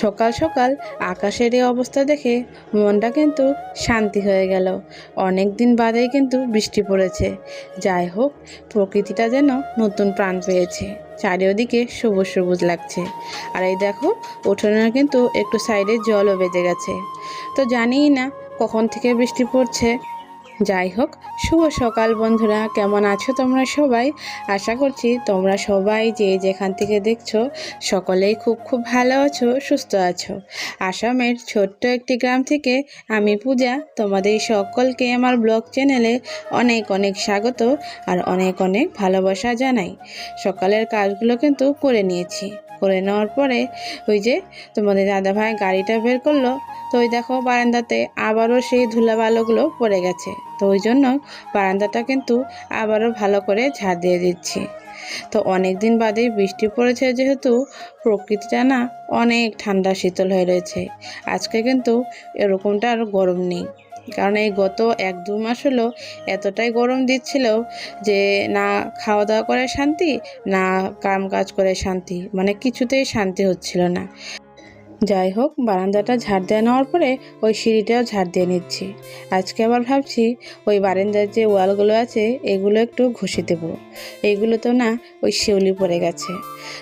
সকাল সকাল আকাশের এই অবস্থা দেখে মনটা কিন্তু শান্তি হয়ে গেল। অনেক দিন বাদেই কিন্তু বৃষ্টি পড়েছে। যাই হোক, প্রকৃতিটা যেন নতুন প্রাণ পেয়েছে। চারিওদিকে সবুজ সবুজ লাগছে। আর এই দেখো উঠোনে কিন্তু একটু সাইডে জলও বেজে গেছে। তো জানিই না কখন থেকে বৃষ্টি পড়ছে। যাই হোক, শুভ সকাল বন্ধুরা, কেমন আছো তোমরা সবাই? আশা করছি তোমরা সবাই যে যেখান থেকে দেখছ, সকলেই খুব খুব ভালো আছো, সুস্থ আছো। আসামের ছোট্ট একটি গ্রাম থেকে আমি পূজা, তোমাদের সকলকে আমার ব্লগ চ্যানেলে অনেক অনেক স্বাগত আর অনেক অনেক ভালোবাসা জানাই। সকালের কাজগুলো কিন্তু করে নিয়েছি। করে নেওয়ার পরে ওই যে তোমাদের দাদাভাই গাড়িটা বের করল, তো ওই দেখো বারান্দাতে আবারও সেই ধুলাবালোগুলো পড়ে গেছে। তো ওই জন্য বারান্দাটা কিন্তু আবারও ভালো করে ঝাড় দিয়ে দিচ্ছি। তো অনেক দিন বাদেই বৃষ্টি পড়েছে যেহেতু, প্রকৃতিটা না অনেক ঠান্ডা শীতল হয়ে রয়েছে। আজকে কিন্তু এরকমটা আর গরম নেই। কারণ এই গত এক দু মাস হলো এতটাই গরম দিচ্ছিল যে না খাওয়া দাওয়া করে শান্তি, না কাম কাজ করে শান্তি। মানে কিছুতেই শান্তি হচ্ছিল না। যাই হোক বারান্দাটা ঝাড় দিয়ে নেওয়ার পরে ওই সিঁড়িটাও ঝাড় দিয়ে নিচ্ছি। আজকে আবার ভাবছি ওই বারান্দার যে ওয়ালগুলো আছে, এগুলো একটু ঘষে দেবো। এইগুলো তো না, ওই শিউলি পড়ে গেছে।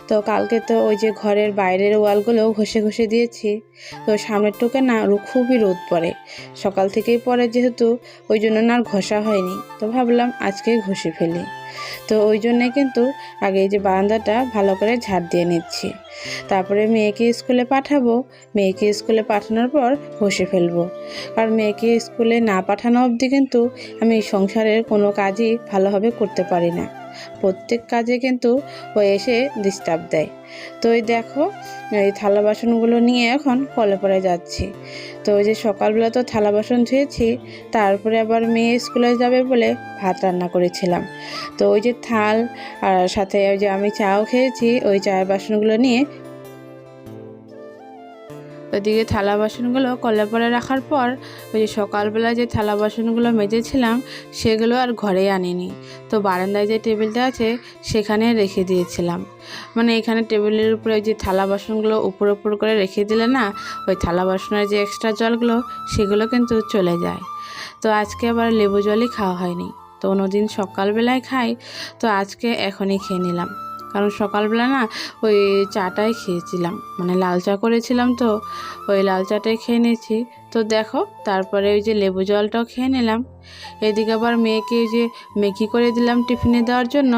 তো কালকে তো ওই যে ঘরের বাইরের ওয়ালগুলো ঘষে ঘষে দিয়েছি। তো সামনের টুকে না খুবই রোদ পড়ে। সকাল থেকেই পরে যেহেতু ওই জন্য না আর ঘষা হয়নি। তো ভাবলাম আজকে ঘষে ফেলি। তো ওই জন্যে কিন্তু আগে এই যে বারান্দাটা ভালো করে ঝাড় দিয়ে নিচ্ছি। তারপরে মেয়েকে স্কুলে পাঠাবো। মেয়েকে স্কুলে পাঠানোর পর বসে ফেলব। কারণ মেয়েকে স্কুলে না পাঠানো অবধি কিন্তু আমি সংসারের কোনো কাজই ভালোভাবে করতে পারি না। প্রত্যেক কাজে কিন্তু ও এসে ডিস্টার্ব দেয়। তো ওই দেখো, এই থালা বাসনগুলো নিয়ে এখন কলে পরে যাচ্ছি। তো ওই যে সকালবেলা তো থালা বাসন ধুয়েছি, তারপরে আবার মেয়ে স্কুলে যাবে বলে ভাত রান্না করেছিলাম। তো ওই যে থাল আর সাথে ওই যে আমি চাও খেয়েছি, ওই চায়ের বাসনগুলো নিয়ে ওইদিকে থালা বাসনগুলো কলে পরে রাখার পর ওই যে সকালবেলা যে থালা বাসনগুলো মেজেছিলাম, সেগুলো আর ঘরে আনিনি। তো বারান্দায় যে টেবিলটা আছে, সেখানে রেখে দিয়েছিলাম। মানে এখানে টেবিলের উপরে ওই যে থালা বাসনগুলো উপর উপর করে রেখে দিলে না, ওই থালা বাসনের যে এক্সট্রা জলগুলো, সেগুলো কিন্তু চলে যায়। তো আজকে আবার লেবু জলই খাওয়া হয়নি। তো অন্যদিন সকালবেলায় খাই, তো আজকে এখনই খেয়ে নিলাম। কারণ সকালবেলা না ওই চাটাই খেয়েছিলাম। মানে লাল চা করেছিলাম তো, ওই লাল চাটাই খেয়ে নিয়েছি। তো দেখো, তারপরে ওই যে লেবু জলটাও খেয়ে নিলাম। এদিকে আবার মেয়েকে ওই যে মেকি করে দিলাম টিফিনে দেওয়ার জন্য।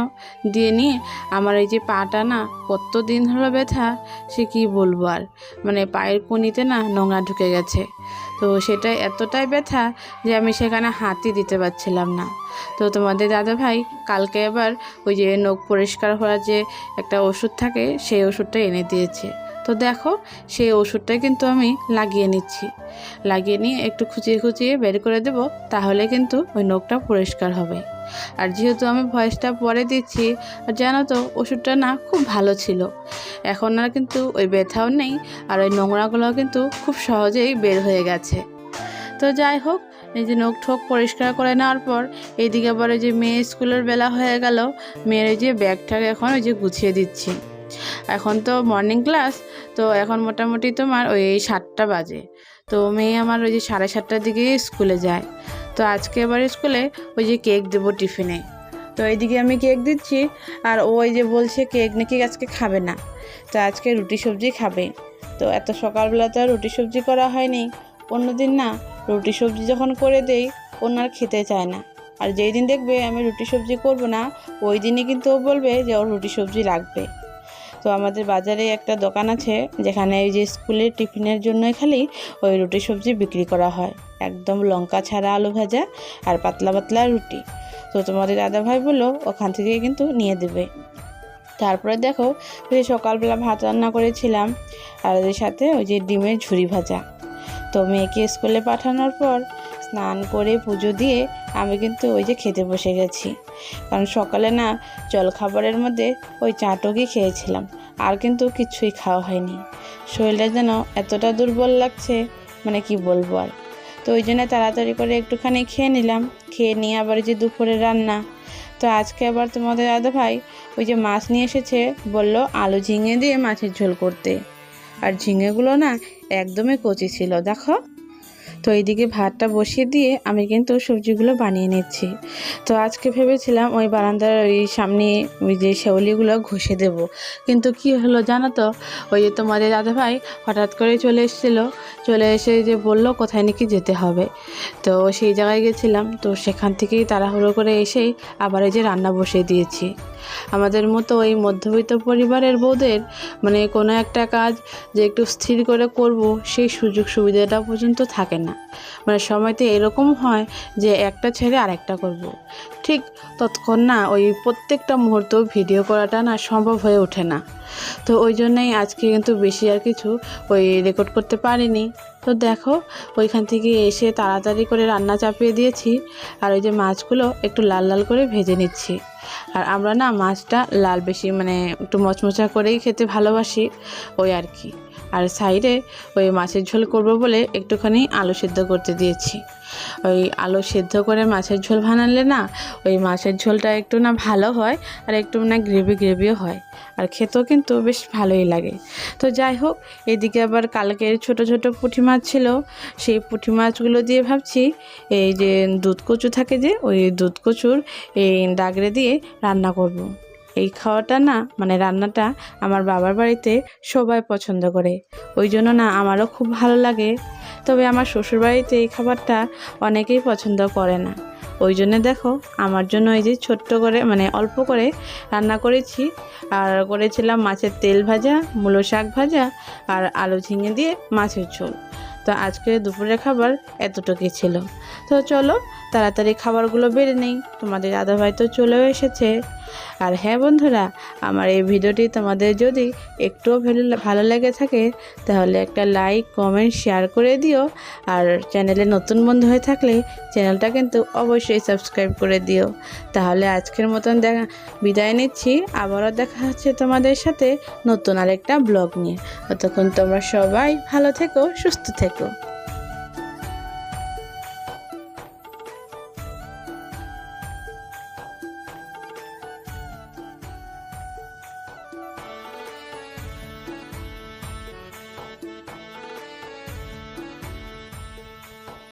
দিয়ে নিয়ে আমার এই যে পাটা না, কত দিন হলো ব্যথা, সে কি বলব আর? মানে পায়ের কনিতে না নোংরা ঢুকে গেছে। তো সেটা এতটাই ব্যথা যে আমি সেখানে হাতই দিতে পারছিলাম না। তো তোমাদের দাদা ভাই, কালকে আবার ওই যে নখ পরিষ্কার হওয়ার যে একটা ওষুধ থাকে, সেই ওষুধটা এনে দিয়েছে। তো দেখো, সেই ওষুধটা কিন্তু আমি লাগিয়ে নিচ্ছি। লাগিয়ে নিয়ে একটু খুঁচিয়ে খুঁচিয়ে বের করে দেব, তাহলে কিন্তু ওই নখটা পরিষ্কার হবে। আর যেহেতু আমি ভয়েসটা পরে দিচ্ছি, আর জানো তো, ওষুধটা না খুব ভালো ছিল। এখন আর কিন্তু ওই ব্যথাও নেই, আর ওই নোংরাগুলোও কিন্তু খুব সহজেই বের হয়ে গেছে। তো যাই হোক, এই যে নখ ঠোক পরিষ্কার করে নেওয়ার পর, এইদিকে আবার ওই যে মেয়ে স্কুলের বেলা হয়ে গেল, মেয়ের যে ব্যাগটাকে এখন ওই যে গুছিয়ে দিচ্ছি। এখন তো মর্নিং ক্লাস তো এখন মোটামুটি তোমার ওই সাতটা বাজে। তো মেয়ে আমার ওই যে সাড়ে সাতটার দিকে স্কুলে যায়। তো আজকে এবার স্কুলে ওই যে কেক দেবো টিফিনে তো এইদিকে আমি কেক দিচ্ছি, আর ওই যে বলছে কেক নাকি আজকে খাবে না। তো আজকে রুটি সবজি খাবে। তো এত সকালবেলা তো আর রুটি সবজি করা হয়নি। অন্যদিন না, রুটি সবজি যখন করে দেই ওনার খেতে চায় না। আর যেই দিন দেখবে আমি রুটি সবজি করব না, ওই দিনই কিন্তু ও বলবে যে ওর রুটি সবজি লাগবে। তো আমাদের বাজারে একটা দোকান আছে যেখানে এই যে স্কুলের টিফিনের জন্যই খালি ওই রুটি সবজি বিক্রি করা হয়। একদম লঙ্কা ছাড়া আলু ভাজা আর পাতলা পাতলা রুটি। তো তোমাদের দাদা ভাই বলল ওখান থেকে কিন্তু নিয়ে দেবে। তারপরে দেখো ওই যে সকালবেলা ভাত রান্না করেছিলাম আর ওদের সাথে ওই যে ডিমের ঝুরি ভাজা। তো মেয়েকে স্কুলে পাঠানোর পর স্নান করে পুজো দিয়ে আমি কিন্তু ওই যে খেতে বসে গেছি। কারণ সকালে না জলখাবারের মধ্যে ওই চাটকই খেয়েছিলাম, আর কিন্তু কিছুই খাওয়া হয়নি। শরীরটা যেন এতটা দুর্বল লাগছে মানে কি বলব আর। তো ওই জন্য তাড়াতাড়ি করে একটুখানি খেয়ে নিলাম, খেয়ে নিয়ে আবার যে দুপুরে রান্না। তো আজকে আবার তোমাদের দাদা ভাই ওই যে মাছ নিয়ে এসেছে, বলল আলু ঝিঙে দিয়ে মাছের ঝোল করতে। আর ঝিঙেগুলো না একদমই কচি ছিল, দেখো। তো এইদিকে ভাতটা বসিয়ে দিয়ে আমি কিন্তু সবজিগুলো বানিয়ে নিচ্ছি। তো আজকে ভেবেছিলাম ওই বারান্দার ওই সামনে ওই যে শেওলিগুলো ঘষে দেব। কিন্তু কি হলো জানো তো? ওই যে তোমাদের দাদা ভাই হঠাৎ করে চলে এসেছিল। চলে এসে যে বলল, কোথায় নাকি যেতে হবে? তো সেই জায়গায় গেছিলাম। তো সেখান থেকেই তাড়াহুড়ো করে এসেই আবার এই যে রান্না বসিয়ে দিয়েছি। আমাদের মতো ওই মধ্যবিত্ত পরিবারের বউদের মানে কোনো একটা কাজ যে একটু স্থির করে করব, সেই সুযোগ সুবিধাটা পর্যন্ত থাকে না। মানে সময়তে এরকম হয় যে একটা ছেড়ে আরেকটা করব। ঠিক তৎক্ষণ না ওই প্রত্যেকটা মুহূর্ত ভিডিও করাটা না সম্ভব হয়ে ওঠে না। তো ওই জন্যই আজকে কিন্তু বেশি আর কিছু ওই রেকর্ড করতে পারিনি। তো দেখো, ওইখান থেকে এসে তাড়াতাড়ি করে রান্না চাপিয়ে দিয়েছি। আর ওই যে মাছগুলো একটু লাল লাল করে ভেজে নিচ্ছি। আর আমরা না মাছটা লাল বেশি মানে একটু মচমচা করেই খেতে ভালোবাসি ওই আর কি। আর সাইডে ওই মাছের ঝোল করব বলে একটুখানি আলু সিদ্ধ করতে দিয়েছি। ওই আলু সিদ্ধ করে মাছের ঝোল বানালে না, ওই মাছের ঝোলটা একটু না ভালো হয় আর একটু না গ্রেভি গ্রেভিও হয়। আর খেতেও কিন্তু বেশ ভালোই লাগে। তো যাই হোক, এদিকে আবার কালকের ছোট ছোট পুঁটি মাছ ছিল। সেই পুঁটি মাছগুলো দিয়ে ভাবছি, এই যে দুধ কচু থাকে যে, ওই দুধ কচুর এই ডাগরে দিয়ে রান্না করব। এই খাওয়াটা না মানে রান্নাটা আমার বাবার বাড়িতে সবাই পছন্দ করে। ওই জন্য না আমারও খুব ভালো লাগে। তবে আমার শ্বশুরবাড়িতে এই খাবারটা অনেকেই পছন্দ করে না। ওই জন্য দেখো, আমার জন্য এই যে ছোট্ট করে মানে অল্প করে রান্না করেছি। আর করেছিলাম মাছের তেল ভাজা, মূলো শাক ভাজা আর আলু ঝিঙে দিয়ে মাছের ঝোল। তো আজকে দুপুরের খাবার এতটুকুই ছিল। তো চলো, তাড়াতাড়ি খাবারগুলো বেড়ে নেই। তোমাদের দাদাভাই তো চলেও এসেছে। আর হ্যাঁ বন্ধুরা, আমার এই ভিডিওটি তোমাদের যদি একটুও ভালো ভালো লেগে থাকে, তাহলে একটা লাইক, কমেন্ট, শেয়ার করে দিও। আর চ্যানেলে নতুন বন্ধু হয়ে থাকলে চ্যানেলটা কিন্তু অবশ্যই সাবস্ক্রাইব করে দিও। তাহলে আজকের মতন দেখা বিদায় নিচ্ছি। আবারও দেখা হচ্ছে তোমাদের সাথে নতুন আরেকটা ব্লগ নিয়ে। ততক্ষণ তোমরা সবাই ভালো থেকো, সুস্থ থেকো।